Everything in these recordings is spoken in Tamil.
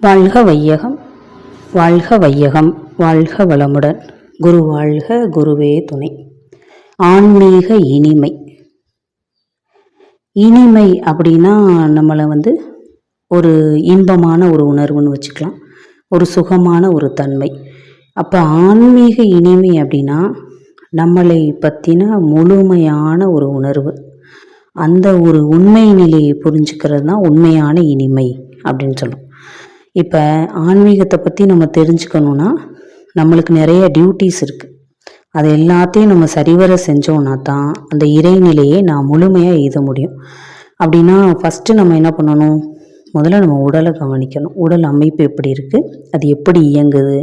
வாழ்க வையகம் வாழ்க வையகம் வாழ்க வளமுடன். குரு வாழ்க குருவே துணை. ஆன்மீக இனிமை. இனிமை அப்படின்னா நம்மளை வந்து ஒரு இன்பமான ஒரு உணர்வுன்னு வச்சுக்கலாம். ஒரு சுகமான ஒரு தன்மை. அப்போ ஆன்மீக இனிமை அப்படின்னா நம்மளை பற்றின முழுமையான ஒரு உணர்வு. அந்த ஒரு உண்மை நிலையை புரிஞ்சுக்கிறது தான் உண்மையான இனிமை அப்படின்னு சொல்லும் இப்போ ஆன்மீகத்தை பற்றி நம்ம தெரிஞ்சுக்கணுன்னா நம்மளுக்கு நிறைய டியூட்டிஸ் இருக்குது அது எல்லாத்தையும் நம்ம சரிவர செஞ்சோன்னா தான் அந்த இறைநிலையை நான் முழுமையாக எழுத முடியும். அப்படின்னா ஃபஸ்ட்டு நம்ம என்ன பண்ணணும்? முதல்ல நம்ம உடலை கவனிக்கணும். உடல் அமைப்பு எப்படி இருக்குது அது எப்படி இயங்குது?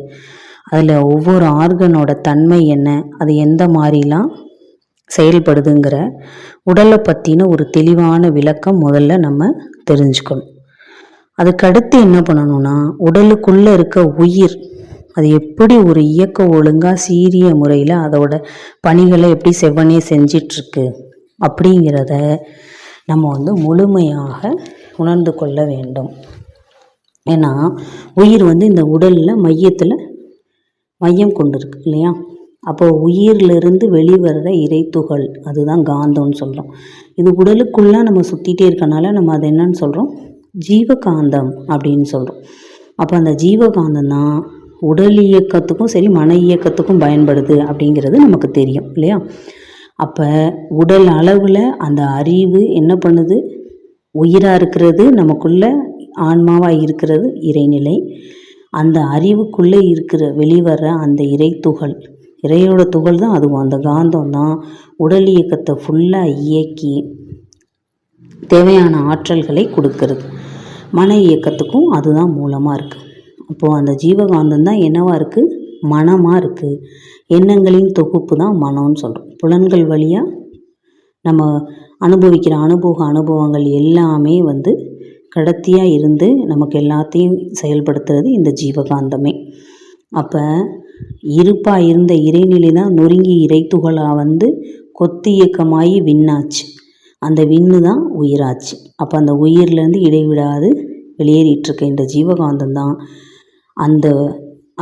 அதில் ஒவ்வொரு ஆர்கனோட தன்மை என்ன? அது எந்த மாதிரிலாம் செயல்படுதுங்கிற உடலை பற்றின ஒரு தெளிவான விளக்கம் முதல்ல நம்ம தெரிஞ்சுக்கணும். அதுக்கடுத்து என்ன பண்ணணும்னா உடலுக்குள்ளே இருக்க உயிர் அது எப்படி ஒரு இயக்க ஒழுங்காக சீரிய முறையில் அதோட பணிகளை எப்படி செவ்வனே செஞ்சிட்ருக்கு அப்படிங்கிறத நம்ம வந்து முழுமையாக உணர்ந்து கொள்ள வேண்டும். ஏன்னா உயிர் வந்து இந்த உடலில் மையத்தில் மையம் கொண்டு இருக்கு இல்லையா? அப்போ உயிரிலிருந்து வெளிவர்ற இறைத்துகள் அதுதான் காந்தம்னு சொல்கிறோம் இது உடலுக்குள்ளே நம்ம சுற்றிட்டே இருக்கனால நம்ம அதை என்னன்னு சொல்கிறோம் ஜீவகாந்தம் அப்படின்னு சொல்கிறோம் அப்போ அந்த ஜீவகாந்தம் தான் உடல் இயக்கத்துக்கும் சரி மன இயக்கத்துக்கும் பயன்படுது அப்படிங்கிறது நமக்கு தெரியும் இல்லையா? அப்போ உடல் அளவில் அந்த அறிவு என்ன பண்ணுது? உயிராக இருக்கிறது நமக்குள்ள ஆன்மாவாக இருக்கிறது இறைநிலை. அந்த அறிவுக்குள்ளே இருக்கிற வெளிவர அந்த இறை துகள் இறையோட துகள் தான் அதுவும். அந்த காந்தம் தான் உடல் இயக்கத்தை ஃபுல்லாக இயக்கி தேவையான ஆற்றல்களை கொடுக்கறது. மன இயக்கத்துக்கும் அதுதான் மூலமாக இருக்குது அப்போது அந்த ஜீவகாந்தம் தான் என்னவாக இருக்குது மனமாக இருக்குது எண்ணங்களின் தொகுப்பு தான் மனம்னு சொல்கிறோம் புலன்கள் வழியாக நம்ம அனுபவிக்கிற அனுபவ அனுபவங்கள் எல்லாமே வந்து கடத்தியாக இருந்து நமக்கு எல்லாத்தையும் செயல்படுத்துறது இந்த ஜீவகாந்தமே. அப்போ இருப்பாக இருந்த இறைநிலை தான் நொறுங்கி இறைத்துகளாக வந்து கொத்து இயக்கமாகி விண்ணாச்சு. அந்த விண்ணு தான் உயிராச்சு. அப்போ அந்த உயிர்லேருந்து இடைவிடாது வெளியேறிட்டுருக்க இந்த ஜீவகாந்தம் தான். அந்த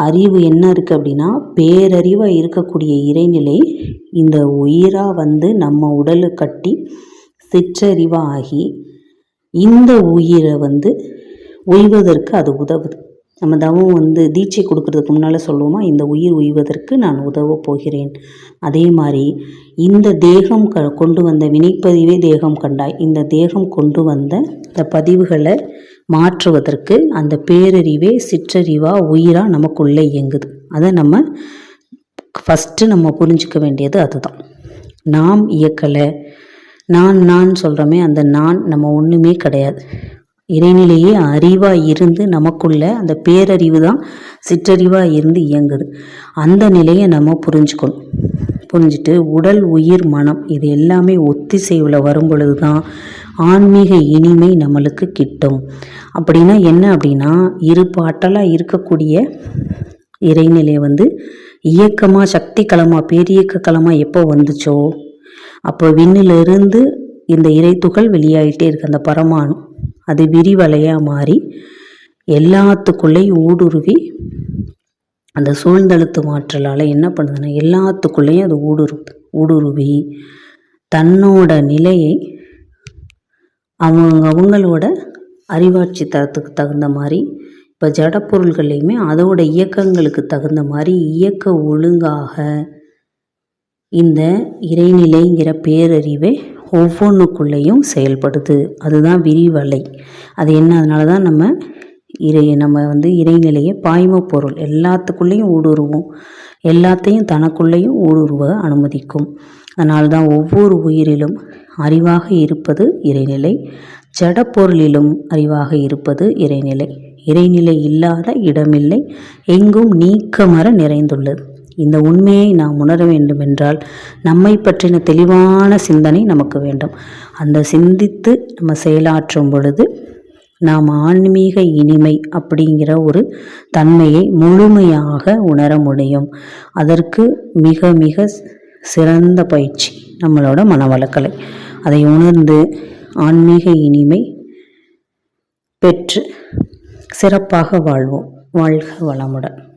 அறிவு என்ன இருக்குது அப்படின்னா பேரறிவாக இருக்கக்கூடிய இறைநிலை இந்த உயிராக வந்து நம்ம உடலை கட்டி சிற்றறிவாகி இந்த உயிரை வந்து உய்வதற்கு அது உதவுது. நம்ம தவம் வந்து தீட்சை கொடுக்கறதுக்கு முன்னால் சொல்லுவோமா? இந்த உயிர் உய்வதற்கு நான் உதவப் போகிறேன். அதே மாதிரி இந்த தேகம் க கொண்டு வந்த வினைப்பதிவே தேகம் கண்டாய். இந்த தேகம் கொண்டு வந்த இந்த பதிவுகளை மாற்றுவதற்கு அந்த பேரறிவே சிற்றறிவாக உயிராக நமக்குள்ளே இயங்குது. அதை நம்ம ஃபஸ்ட்டு நம்ம புரிஞ்சிக்க வேண்டியது அதுதான். நாம் இயக்கலை. நான் நான் சொல்கிறோமே அந்த நான் நம்ம ஒன்றுமே கிடையாது. இறைநிலையே அறிவாக இருந்து நமக்குள்ள அந்த பேரறிவு தான் சிற்றறிவாக இருந்து இயங்குது. அந்த நிலையை நம்ம புரிஞ்சுக்கணும். புரிஞ்சுட்டு உடல் உயிர் மனம் இது எல்லாமே ஒத்திசைவில் வரும் பொழுது தான் ஆன்மீக இனிமை நம்மளுக்கு கிட்டும். அப்படின்னா என்ன அப்படின்னா இரு பாட்டலாக இருக்கக்கூடிய இறைநிலை வந்து இயக்கமாக சக்தி களமாக பேரியக்க களமாக எப்போ வந்துச்சோ அப்போ விண்ணிலிருந்து இந்த இறைத்துகள் வெளியாகிட்டே இருக்கு. அந்த பரமாணு. அது விரிவலையாக மாறி எல்லாத்துக்குள்ளேயும் ஊடுருவி அந்த சூழ்ந்தழுத்து மாற்றலால் என்ன பண்ணுதுன்னா எல்லாத்துக்குள்ளேயும் அது ஊடுரு ஊடுருவி தன்னோட நிலையை அவங்க அவங்களோட அறிவாட்சி தரத்துக்கு தகுந்த மாதிரி இப்போ ஜடப்பொருள்கள்லையுமே அதோட இயக்கங்களுக்கு தகுந்த மாதிரி இயக்க ஒழுங்காக இந்த இறைநிலைங்கிற பேரறிவை ஒவ்வொன்றுக்குள்ளேயும் செயல்படுது. அதுதான் விரிவலை. அது என்ன? அதனால தான் நம்ம இறை நம்ம வந்து இறைநிலையை பாய்ம பொருள் எல்லாத்துக்குள்ளேயும் ஊடுருவோம். எல்லாத்தையும் தனக்குள்ளேயும் ஊடுருவ அனுமதிக்கும். அதனால்தான் ஒவ்வொரு உயிரிலும் அறிவாக இருப்பது இறைநிலை ஜடப்பொருளிலும் அறிவாக இருப்பது இறைநிலை. இறைநிலை இல்லாத இடமில்லை எங்கும் நீக்கமர நிறைந்துள்ளது. இந்த உண்மையை நாம் உணர வேண்டுமென்றால் நம்மை பற்றின தெளிவான சிந்தனை நமக்கு வேண்டும். அந்த சிந்தித்து நம்ம செயலாற்றும் பொழுது நாம் ஆன்மீக இனிமை அப்படிங்கிற ஒரு தன்மையை முழுமையாக உணர முடியும். அதற்கு மிக மிக சிறந்த பயிற்சி நம்மளோட மனவளக்கலை. அதை உணர்ந்து ஆன்மீக இனிமை பெற்று சிறப்பாக வாழ்வோம். வாழ்க வளமுடன்.